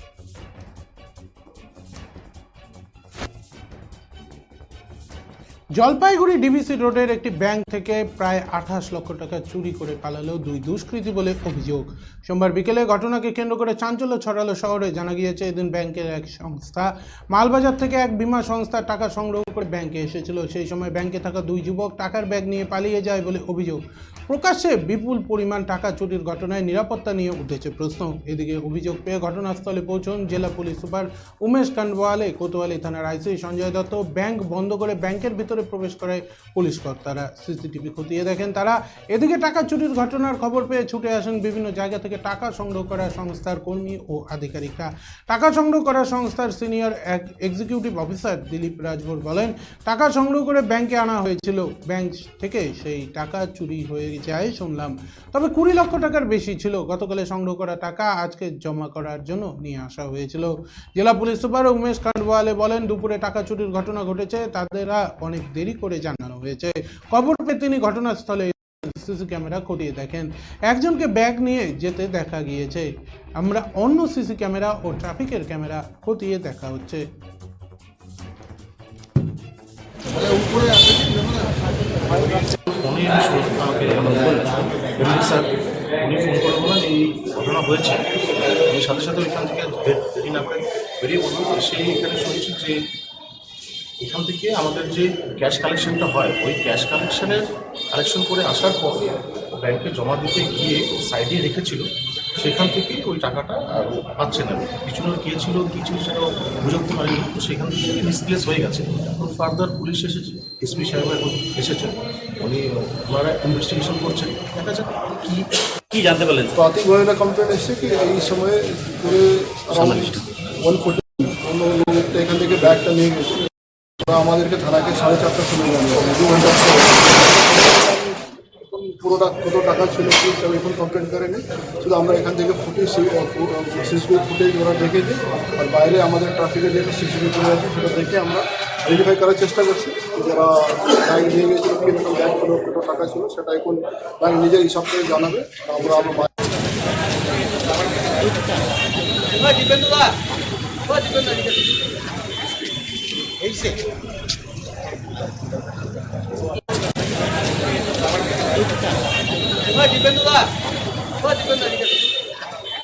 Thank you. Jalpaiguri DVC রোডের একটি bank থেকে প্রায় আঠাশ লক্ষ টাকা চুরি করে পালালো দুই দুষ্কৃতী বলে অভিযোগ। সোমবার বিকেলে ঘটনাকে কেন্দ্র করে চাঞ্চল্য ছড়ালো শহরে। জানা গিয়েছে, এদিন ব্যাংকের এক সংস্থা মালবাজার থেকে এক বীমা সংস্থা টাকা সংগ্রহ করে ব্যাংকে এসেছিল। সেই সময় ব্যাংকে থাকা দুই যুবক টাকার ব্যাগ নিয়ে পালিয়ে যায় বলে অভিযোগ। প্রকাশ্যে বিপুল পরিমাণ টাকা চুরির ঘটনায় নিরাপত্তা নিয়ে উঠেছে প্রশ্ন। এদিকে অভিযোগ পেয়ে ঘটনাস্থলে পৌঁছন জেলা পুলিশ সুপার উমেশ কান্ডওয়ালে কোতোয়ালি থানার আইসি সঞ্জয় দত্ত। ব্যাংক বন্ধ করে ব্যাংকের ভিতরে প্রবেশ করে পুলিশ কর্তারা। সিসিটিভি খতিয়ে দেখেন তারা। এদিকে টাকা চুরির ঘটনার খবর পেয়ে ছুটে আসেন বিভিন্ন জায়গা থেকে টাকা সংগ্রহ করা সংস্থার কর্মী ও আধিকারিকরা। টাকা সংগ্রহ করা সংস্থার সিনিয়র এক এক্সিকিউটিভ অফিসার দিলীপ রাজভর বলেন, টাকা সংগ্রহ করে ব্যাংকে আনা হয়েছিল। ব্যাংক থেকে সেই টাকা চুরি হয়ে যায় শুনলাম। তবে কুড়ি লক্ষ টাকার বেশি ছিল। গতকালে সংগ্রহ করা টাকা আজকে জমা করার জন্য নিয়ে আসা হয়েছিল। জেলা পুলিশ সুপার উমেশ কান্ডওয়ালে বলেন, দুপুরে টাকা চুরির ঘটনা ঘটেছে। তাদেরা অনেক দেরি করে জানানো হয়েছে। খবর পেয়ে তিনি ঘটনাস্থলে সিসি ক্যামেরা খতিয়ে দেখেন। একজনকে ব্যাগ নিয়ে যেতে দেখা গিয়েছে। আমরা অন্য সিসি ক্যামেরা ও ট্রাফিকের ক্যামেরা খতিয়ে দেখা হচ্ছে। বলেন সাথে সাথে ওইখান থেকে দেরি না করে বেরিয়ে বললাম সেই এখানে শুনছি যে এখান থেকে আমাদের যে ক্যাশ কালেকশনটা হয় ওই ক্যাশ কালেকশনের কালেকশন করে আসার পর ব্যাংকে জমা দিতে গিয়ে সাইডে রেখেছিল সেখান থেকে ওই টাকাটা আর পাচ্ছে না পিছনে কে ছিল কী ছিল সেটাও পারিনি তো সেখান থেকে মিসপ্লেস হয়ে গেছে ফার্দার পুলিশ এসেছে এসপি সাহেব এখন এসেছেন উনি ওনারা ইনভেস্টিগেশন করছেন দেখা যাক কী কি জানতে পারলেন প্রাথমিকভাবে একটা কমপ্লেন এসেছে কি এই সময়ে পুরো ওয়ান ফোর্টি অন্য এখান থেকে ব্যাগটা নিয়ে গেছে আমাদেরকে থানাকে সাড়ে চারটার সময় জানিয়েছে দু পুরোটা কত টাকা ছিল এখন কমপ্লেন করেনি শুধু আমরা এখান থেকে ফুটেজ সিসিটিভি ফুটেজ ওরা দেখেছি আর বাইরে আমাদের ট্রাফিকে যেটা সিসিটিভি ফুটেজ আছে, সেটা দেখে আমরা আইডেন্টিফাই করার চেষ্টা করছি। যারা ব্যাগ নিয়ে গেছিল কীরকম ব্যাগ ছিল, কত টাকা ছিল, সেটা এখন ব্যাংক নিজের হিসাব করে জানাবে। আমরা আমরা ডিপেন্দ্র দা ডিপেন্দ্র